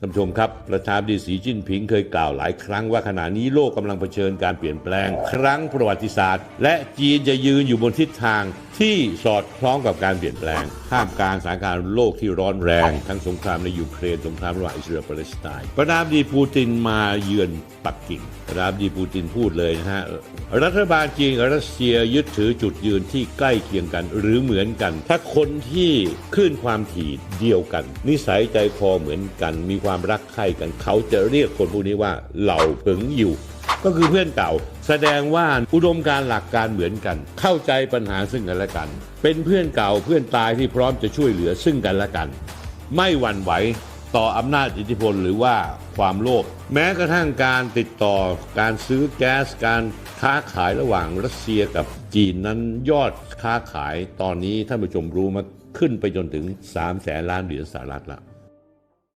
ท่านผู้ชมครับ ประธานดีสีจิ้นผิงเคยกล่าวหลายครั้งว่าขณะนี้โลกกำลังเผชิญการเปลี่ยนแปลง ครั้งประวัติศาสตร์ และจีนจะยืนอยู่บนทิศทางที่สอดคล้องกับการเปลี่ยนแปลงท่ามกลางสถานการณ์โลกที่ร้อนแรง ทั้งสงครามในยูเครนสงครามระหว่างอิสราเอลปาเลสไตน์ประธานดีปูตินมาเยือนปักกิ่งประธานดีปูตินพูดเลยนะฮะรัฐบาลจีนกับรัสเซียยึดถือจุดยืนที่ใกล้เคียงกัน หรือเหมือนกัน ถ้าคนที่คลื่นความถี่เดียวกัน นิสัยใจคอเหมือนกันมีความรักใคร่กันเขาจะเรียกคนพวกนี้ว่าเหล่าเผิงอยู่ ก็คือเพื่อนเก่า แสดงว่าอุดมการหลักการเหมือนกัน เข้าใจปัญหาซึ่งกันและกัน เป็นเพื่อนเก่าเพื่อนตายที่พร้อมจะช่วยเหลือซึ่งกันและกัน ไม่หวั่นไหวต่ออำนาจอิทธิพลหรือว่าความโลภแม้กระทั่งการติดต่อการซื้อแก๊สการค้าขายระหว่างรัสเซียกับจีนนั้นยอดค้าขายตอนนี้ท่านผู้ชมรู้มาขึ้นไปจนถึง 3 แสนล้านเหรียญสหรัฐละ